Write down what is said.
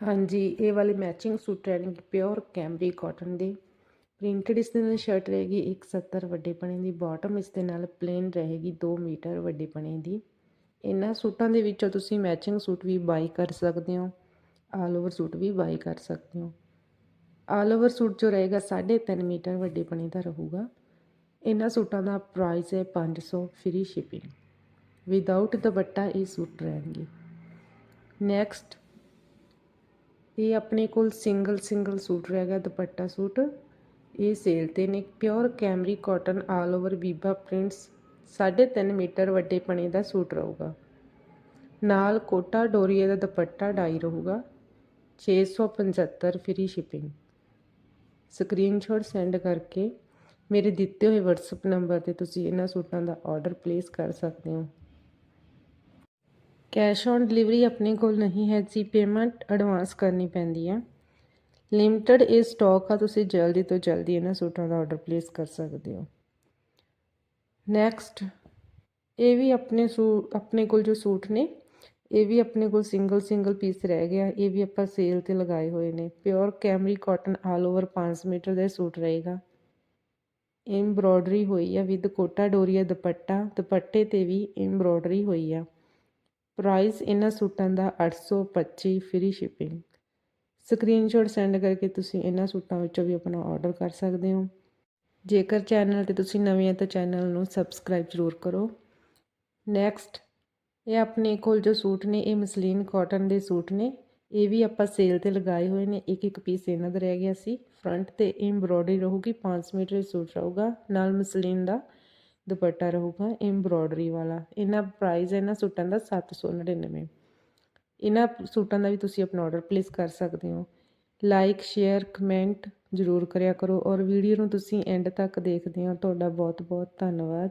ਹਾਂਜੀ, ਇਹ ਵਾਲੇ ਮੈਚਿੰਗ ਸੂਟ ਰਹਿਣਗੇ ਪਿਓਰ ਕੈਮਰੀ ਕਾਟਨ ਦੇ। ਪ੍ਰਿੰਟਡ ਇਸ ਦੇ ਨਾਲ ਸ਼ਰਟ ਰਹੇਗੀ 170 ਵੱਡੇ ਪਣੇ ਦੀ ਬਾਟਮ ਇਸ ਦੇ ਨਾਲ ਪਲੇਨ ਰਹੇਗੀ 2 ਮੀਟਰ ਵੱਡੇ ਪਣੇ ਦੀ। ਇਹਨਾਂ ਸੂਟਾਂ ਦੇ ਵਿੱਚੋਂ ਤੁਸੀਂ ਮੈਚਿੰਗ ਸੂਟ ਵੀ ਬਾਈ ਕਰ ਸਕਦੇ ਹੋ ਆਲ ਓਵਰ ਸੂਟ ਵੀ ਬਾਈ ਕਰ ਸਕਦੇ ਹੋ। ਆਲ ਓਵਰ ਸੂਟ ਜੋ ਰਹੇਗਾ 3.5 ਮੀਟਰ ਵੱਡੇ ਪਣੇ ਦਾ ਰਹੂਗਾ। ਇਹਨਾਂ ਸੂਟਾਂ ਦਾ ਪ੍ਰਾਈਸ ਹੈ 500 ਫ੍ਰੀ ਸ਼ਿਪਿੰਗ ਵਿਦਆਊਟ ਦੁਪੱਟਾ ਇਹ ਸੂਟ ਰਹਿਣਗੇ। ਨੈਕਸਟ ਇਹ ਆਪਣੇ ਕੋਲ ਸਿੰਗਲ ਸਿੰਗਲ ਸੂਟ ਰਹਿ ਗਿਆ ਦੁਪੱਟਾ ਸੂਟ। ਇਹ ਸੇਲ ਤੇ ਨੇ pure cambric cotton all over Biba prints 3.5 metre ਵੱਡੇ ਪਣੇ ਦਾ ਸੂਟ ਰਹੂਗਾ। ਨਾਲ ਕੋਟਾ ਡੋਰੀਏ ਦਾ ਦੁਪੱਟਾ ਡਾਈ ਰਹੂਗਾ 675 ਫ੍ਰੀ ਸ਼ਿਪਿੰਗ ਸਕਰੀਨਸ਼ਾਟ ਸੈਂਡ ਕਰਕੇ ਮੇਰੇ ਦਿੱਤੇ ਹੋਏ WhatsApp ਨੰਬਰ ਤੇ ਤੁਸੀਂ ਇਹਨਾਂ ਸੂਟਾਂ ਦਾ ਆਰਡਰ ਪਲੇਸ ਕਰ ਸਕਦੇ ਹੋ। ਕੈਸ਼ ਔਨ ਡਿਲੀਵਰੀ ਆਪਣੇ ਕੋਲ ਨਹੀਂ ਹੈ ਜੀ ਪੇਮੈਂਟ ਐਡਵਾਂਸ ਕਰਨੀ ਪੈਂਦੀ ਹੈ ਲਿਮਟਿਡ ਇਹ ਸਟਾਕ ਆ ਤੁਸੀਂ ਜਲਦੀ ਤੋਂ ਜਲਦੀ ਇਹਨਾਂ ਸੂਟਾਂ ਦਾ ਆਰਡਰ ਪਲੇਸ ਕਰ ਸਕਦੇ ਹੋ ਨੈਕਸਟ ਇਹ ਵੀ ਆਪਣੇ ਸੂਟ ਆਪਣੇ ਕੋਲ ਜੋ ਸੂਟ ਨੇ ਇਹ ਵੀ ਆਪਣੇ ਕੋਲ ਸਿੰਗਲ ਸਿੰਗਲ ਪੀਸ ਰਹਿ ਗਿਆ ਇਹ ਵੀ ਆਪਾਂ ਸੇਲ ਤੇ ਲਗਾਏ ਹੋਏ ਨੇ pure cambric cotton all over 5 metre ਦਾ ਸੂਟ ਰਹੇਗਾ ਐਮਬ੍ਰੋਇਡਰੀ ਹੋਈ ਆ ਵਿਦ ਕੋਟਾ ਡੋਰੀਆ ਦੁਪੱਟਾ ਦੁਪੱਟੇ ਤੇ ਵੀ ਐਮਬ੍ਰੋਇਡਰੀ ਹੋਈ ਆ ਪ੍ਰਾਈਸ ਇਹਨਾਂ ਸੂਟਾਂ ਦਾ 825 ਫ੍ਰੀ ਸ਼ਿਪਿੰਗ ਸਕਰੀਨਸ਼ਾਟ ਸੈਂਡ ਕਰਕੇ ਤੁਸੀਂ ਇਹਨਾਂ ਸੂਟਾਂ ਵਿੱਚੋਂ ਵੀ ਆਪਣਾ ਆਰਡਰ ਕਰ ਸਕਦੇ ਹੋ। ਜੇਕਰ ਚੈਨਲ ਤੇ ਤੁਸੀਂ ਨਵੇਂ ਹੋ ਤਾਂ ਚੈਨਲ ਨੂੰ ਸਬਸਕ੍ਰਾਈਬ ਜ਼ਰੂਰ ਕਰੋ। ਨੈਕਸਟ ਇਹ ਆਪਣੇ ਕੋਲ ਜੋ ਸੂਟ ਨੇ, ਇਹ ਮਸਲੀਨ ਕਾਟਨ ਦੇ ਸੂਟ ਨੇ। ਇਹ ਵੀ ਆਪਾਂ ਸੇਲ ਤੇ ਲਗਾਏ ਹੋਏ ਨੇ। ਇੱਕ ਇੱਕ ਪੀਸ ਇਹਨਾਂ ਦਾ ਰਹਿ ਗਿਆ ਸੀ। ਫਰੰਟ ਤੇ ਐਮਬ੍ਰੋਇਡਰੀ ਰਹੂਗੀ 5 ਮੀਟਰ ਸੂਟ ਰਹੂਗਾ। ਨਾਲ ਮਸਲੀਨ ਦਾ ਦੁਪੱਟਾ ਰਹੂਗਾ ਐਮਬ੍ਰੋਇਡਰੀ ਵਾਲਾ। ਇਹਨਾਂ ਪ੍ਰਾਈਸ ਇਹਨਾਂ ਸੂਟਾਂ ਦਾ 799 ਇਹਨਾਂ ਸੂਟਾਂ ਦਾ ਵੀ ਤੁਸੀਂ ਆਪਣਾ ਆਰਡਰ ਪਲੇਸ ਕਰ ਸਕਦੇ ਹੋ। ਲਾਈਕ ਸ਼ੇਅਰ ਕਮੈਂਟ ਜ਼ਰੂਰ ਕਰਿਆ ਕਰੋ ਔਰ ਵੀਡੀਓ ਨੂੰ ਤੁਸੀਂ ਐਂਡ ਤੱਕ ਦੇਖਦੇ ਹੋ। ਤੁਹਾਡਾ ਬਹੁਤ ਬਹੁਤ ਧੰਨਵਾਦ।